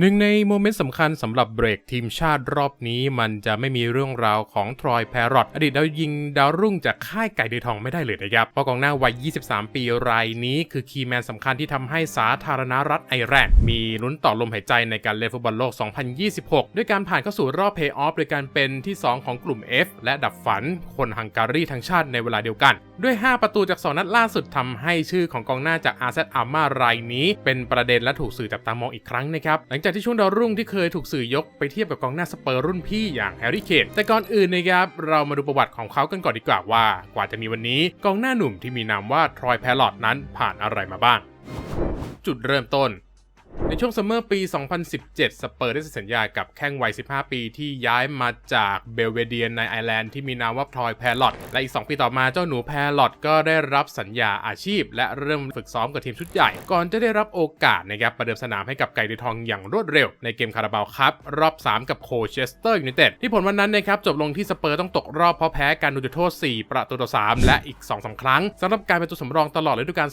หนึ่งในโมเมนต์สำคัญสำหรับเบรกทีมชาติรอบนี้ มันจะไม่มีเรื่องราวของทรอยแพรอตอดีตดาวยิงดาวรุ่งจากค่ายไก่เดือทองไม่ได้เลยนะครับเพราะกองหน้าวัย 23 ปีรายนี้ คือคีย์แมนสำคัญที่ทำให้สาธารณรัฐไอร์แลนด์มีลุ้นต่อลมหายใจในการเล่นฟุตบอลโลก 2026 ด้วยการผ่านเข้าสู่รอบเพย์ออฟโดยการเป็นที่ 2 ของกลุ่ม F และดับฝันคนฮังการีทั้งชาติในเวลาเดียวกันด้วย 5 ประตูจาก 2 นัดล่าสุดทำให้ชื่อของกองหน้าจากอาร์เซอาร์มารายนี้ เป็นประเด็นและถูกสื่อจับตามองอีกครั้งนะครับ หลังจากที่ช่วงดาวรุ่งที่เคยถูกสื่อยกไปเทียบกับกองหน้าสเปอร์รุ่นพี่อย่างแฮร์รี่เคนแต่ก่อนอื่นนะครับ เรามาดูประวัติของเขากันก่อนดีกว่าว่า กว่าจะมีวันนี้กองหน้าหนุ่มที่มีนามว่าทรอยแพลอตนั้นผ่านอะไรมาบ้าง จุดเริ่มต้น ในช่วงซัมเมอร์ปี 2017 สเปอร์ได้เซ็นสัญญากับแข้งวัย 15 ปีที่ย้ายมาจากเบลเวเดียนในไอร์แลนด์ที่มีนามว่าทรอยแพรลอตและอีก 2 ปีต่อมาเจ้าหนูแพรลอตก็ได้รับสัญญาอาชีพ และเริ่มฝึกซ้อมกับทีมชุดใหญ่ ก่อนจะได้รับโอกาสนะครับประเดิมสนามให้กับไก่ดือทองอย่างรวดเร็ว ในเกมคาราบาวครับรอบ 3 กับโคเชสเตอร์ยูไนเต็ดที่ผลวันนั้นนะครับจบลงที่สเปอร์ต้องตกรอบเพราะแพ้การดูจุดโทษ 4 ประตูต่อ 3 และอีก 2-3 ครั้งสำหรับการเป็นตัวสำรองตลอดฤดูกาล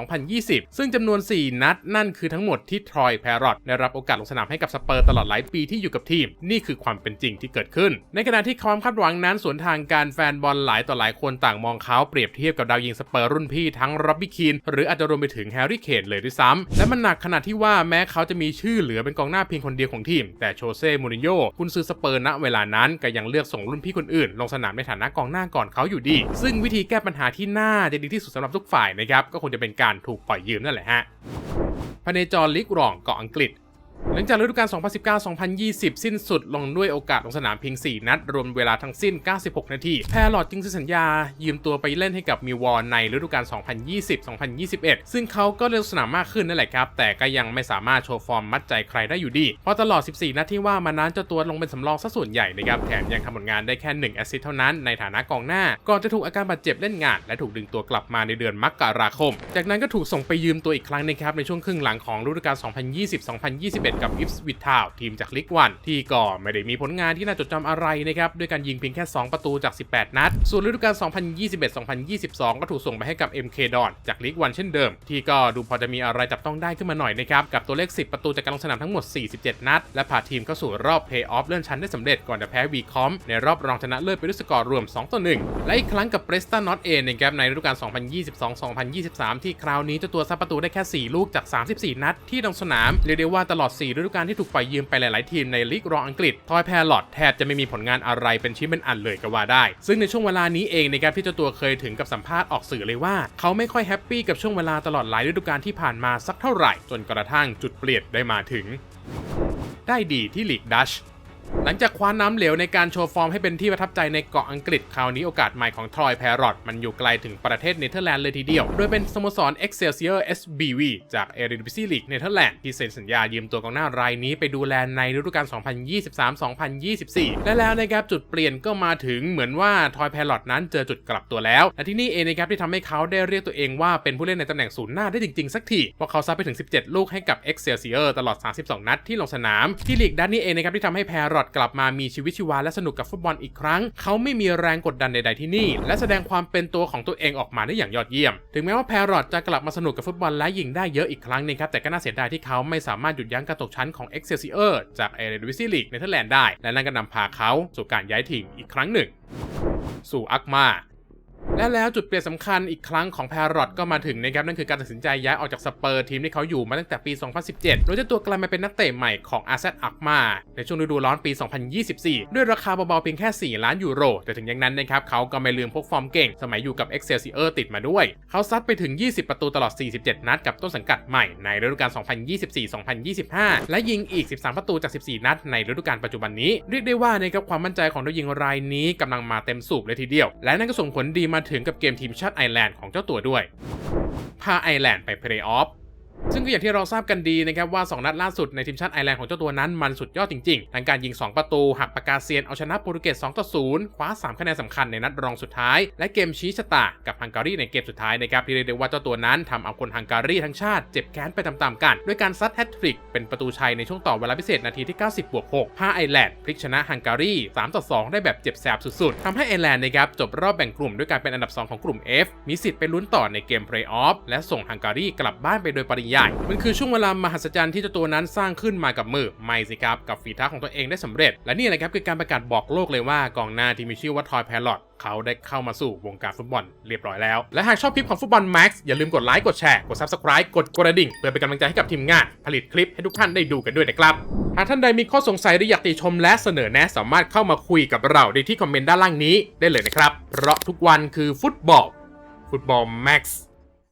2019-2020 ซึ่งจำนวน 4 นัดนั่นคือทั้งหมดที่ทรอยแพรอตได้รับโอกาสลงสนามให้กับสเปอร์ตลอดหลายปีที่อยู่กับทีม นี่คือความเป็นจริงที่เกิดขึ้น ในขณะที่ความคาดหวังนั้นสวนทางการแฟนบอลหลายต่อหลายคนต่างมองเขาเปรียบเทียบกับดาวยิงสเปอร์รุ่นพี่ทั้งร็อบบี้คีนหรืออาจจะรวมไปถึงแฮร์รี่เคนเลยด้วยซ้ำและมันหนักขนาดที่ว่าแม้เขาจะมีชื่อเหลือเป็นกองหน้าเพียงคนเดียวของทีม แต่โชเซ่มูรินโญ่คุณซื้อสเปอร์ณเวลานั้นก็ยังเลือกส่งรุ่นพี่คนอื่น ลงสนามในฐานะกองหน้าก่อนเขาอยู่ดี ซึ่งวิธีแก้ปัญหาที่น่าจะดีที่สุดสำหรับทุกฝ่ายนะครับก็คงจะเป็นการถูกปล่อยยืมนั่นแหละฮะพเนจรลิกรองเกาะอังกฤษ หลังจากฤดูกาล 2019-2020 สิ้นสุดลงด้วยโอกาสลงสนามเพียง 4 นัด รวมเวลาทั้งสิ้น 96 นาที แพรลอดจึงเซ็นสัญญา ยืมตัวไปเล่นให้กับมิววอร์ในฤดูกาล 2020-2021 ซึ่งเขาก็เล่นสนามมากขึ้นนั่นแหละครับ แต่ก็ยังไม่สามารถโชว์ฟอร์มมัดใจใครได้อยู่ดี เพราะตลอด 14 นัดที่ว่ามานั้นเจ้าตัวลงเป็นสำรองซะส่วนใหญ่นะครับ แถมยังทำผลงานได้แค่ 1 แอสซิสต์เท่านั้นในฐานะกองหน้า ก่อนจะถูกอาการบาดเจ็บเล่นงาน และถูกดึงตัวกลับมาในเดือนมกราคม จากนั้นก็ถูกส่งไปยืมตัวอีกครั้งนะครับในช่วงครึ่งหลังของฤดูกาล 2020-2021 กับอิฟส์วิทาวทีมจากลิกวันที่ก็ไม่ได้มีผลงานที่น่าจดจำอะไรนะครับด้วยการยิงเพียงแค่ 2 ประตูจาก 18 นัด ส่วนฤดูกาล 2021-2022 ก็ถูกส่งไปให้กับ MK ดอนจากลิกวันเช่นเดิม ที่ก็ดูพอจะมีอะไรจับต้องได้ขึ้นมาหน่อยนะครับกับตัวเลข 10 ประตูจากการลงสนามทั้งหมด 47 นัด และพาทีมเข้าสู่รอบเพย์ออฟเลื่อนชั้นได้สำเร็จก่อนจะแพ้วีคอมในรอบรองชนะเลิศไปด้วยสกอร์รวม 2 ต่อ 1 และอีกครั้งกับเบรสตันนอตเอนะครับในฤดูกาล 2022-2023 ที่คราวนี้เจ้าตัวซับประตูได้แค่ 4 ลูกจาก 34 นัดที่ลงสนามเรียกได้ว่าตลอด4ฤดูกาลที่ถูกปล่อยยืมไปหลาย ๆ ทีมในลีกรองอังกฤษทอยแพรลอตแทบจะไม่มีผลงานอะไรเป็นชิ้นเป็นอันเลยก็ว่าได้ ซึ่งในช่วงเวลานี้เองนะครับที่เจ้าตัวเคยถึงกับสัมภาษณ์ออกสื่อเลยว่า เขาไม่ค่อยแฮปปี้กับช่วงเวลาตลอดหลายฤดูกาลที่ผ่านมาสักเท่าไหร่ จนกระทั่งจุดเปลี่ยนได้มาถึง ได้ดีที่ลีกดัช หลังจากคว้าน้ำเหลวในการโชว์ฟอร์มให้เป็นที่ประทับใจในเกาะอังกฤษคราวนี้โอกาสใหม่ของทรอยแพรอตมันอยู่ไกลถึงประเทศเนเธอร์แลนด์เลยทีเดียว โดยเป็นสโมสร Excelsior SBV จาก e r i d i v i s i e League เนเธอร์แลนด์ที่เซ็นสัญญายืมตัวกองหน้ารายนี้ไปดูแลในฤดูกาล 2023-2024 และแล้วนะครับจุดเปลี่ยนก็มาถึงเหมือนว่าทรอยแพรอตนั้นเจอจุดกลับตัวแล้วและที่นี่เองนะครับที่ทำให้เขาได้เรียกตัวเองว่าเป็นผู้เล่นในตำแหน่งศูนย์หน้าได้จริงๆสักทีเพราะเขาซัดไปถึง 17 ลูกให้กับ Excelsior ตลอด 32 นัดที่ลงสนามที่ลีกด้านนี้เองนะครับที่ทำให้แพรอตกลับมามีชีวิตชีวาและสนุกกับฟุตบอลอีกครั้ง เขาไม่มีแรงกดดันใดๆที่นี่ และแสดงความเป็นตัวของตัวเองออกมาได้อย่างยอดเยี่ยม ถึงแม้ว่าแพรอตจะกลับมาสนุกกับฟุตบอลและยิงได้เยอะอีกครั้งนึงครับ แต่ก็น่าเสียดายที่เขาไม่สามารถหยุดยั้งการตกชั้นของเอ็กเซลซิเออร์จากเอเรดิวิซีลีกเนเธอร์แลนด์ได้ และนั่นก็นำพาเขาสู่การย้ายถิ่นอีกครั้งหนึ่ง สู่อักมา และแล้วจุดเปลี่ยนสำคัญอีกครั้งของแพรอตก็มาถึงนะครับนั่นคือการตัดสินใจย้ายออกจากสเปอร์ทีมที่เขาอยู่มาตั้งแต่ปี 2017 โดยเจ้าตัวกลายมาเป็นนักเตะใหม่ของอาร์เซนอักมาในช่วงฤดูร้อนปี 2024 ด้วยราคาเบาๆเพียงแค่ 4 ล้านยูโร แต่ถึงอย่างนั้นนะครับเขาก็ไม่ลืมพกฟอร์มเก่ง สมัยอยู่กับ Excelsior ติดมาด้วย เขาซัดไปถึง 20 ประตูตลอด 47 นัดกับต้นสังกัดใหม่ในฤดูกาล 2024-2025 และยิงอีก 13 ประตูจาก 14 นัด ในฤดูกาลปัจจุบันนี้เรียกได้ว่านะครับความมั่นใจของดาวยิงรายนี้กำลังมาเต็มสูบเลยทีเดียว และนั่นก็ส่งผลดีมาถึงกับเกมทีมชาติไอร์แลนด์ของเจ้าตัวด้วย พาไอร์แลนด์ไปเพลย์ออฟ ซึ่งก็อย่างที่เราทราบกันดีนะครับว่า 2 นัดล่าสุดในทีมชาติไอร์แลนด์ของเจ้าตัวนั้นมันสุดยอดจริงๆทั้งการยิง 2 ประตู หักปากกาเซียนเอาชนะโปรตุเกส2ต่อ0คว้า 3 คะแนนสำคัญในนัดรองสุดท้าย และเกมชี้ชะตากับฮังการีในเกมสุดท้ายนะครับที่เรียกได้ว่าเจ้าตัวนั้นทำเอาคนฮังการีทั้งชาติเจ็บแค้นไปตามๆกันด้วยการซัดแฮตทริกเป็นประตูชัยในช่วงต่อเวลาพิเศษนาทีที่ 90บวก6พาไอร์แลนด์พลิกชนะฮังการี3ต่อ2ได้แบบเจ็บแสบสุดๆทำให้ไอร์แลนด์นะครับจบรอบแบ่งกลุ่มด้วยการเป็นอันดับ 2 ของกลุ่ม F มีสิทธิ์ไปลุ้นต่อในเกมเพลย์ออฟและส่งฮังการีกลับบ้านไปโดยปริยได้ มันคือช่วงเวลามหัศจรรย์ที่เจ้าตัวนั้นสร้างขึ้นมากับมือไม่สิครับ กับฝีเท้าของตัวเองได้สำเร็จ และนี่แหละครับคือการประกาศบอกโลกเลยว่ากองหน้าที่มีชื่อว่าทอยแพลอตเขาได้เข้ามาสู่วงการฟุตบอลเรียบร้อยแล้ว และหากชอบคลิปของฟุตบอลแม็กซ์อย่าลืมกดไลค์กดแชร์กด Subscribe กดกระดิ่ง เพื่อเป็นกำลังใจให้กับทีมงาน ผลิตคลิปให้ทุกท่านได้ดูกันด้วยนะครับ หากท่านใดมีข้อสงสัยหรืออยากติชมและเสนอแนะสามารถเข้ามาคุยกับเราได้ที่คอมเมนต์ด้านล่างนี้ได้เลยนะครับเพราะทุกวันคือฟุตบอลฟุตบอลแม็กซ์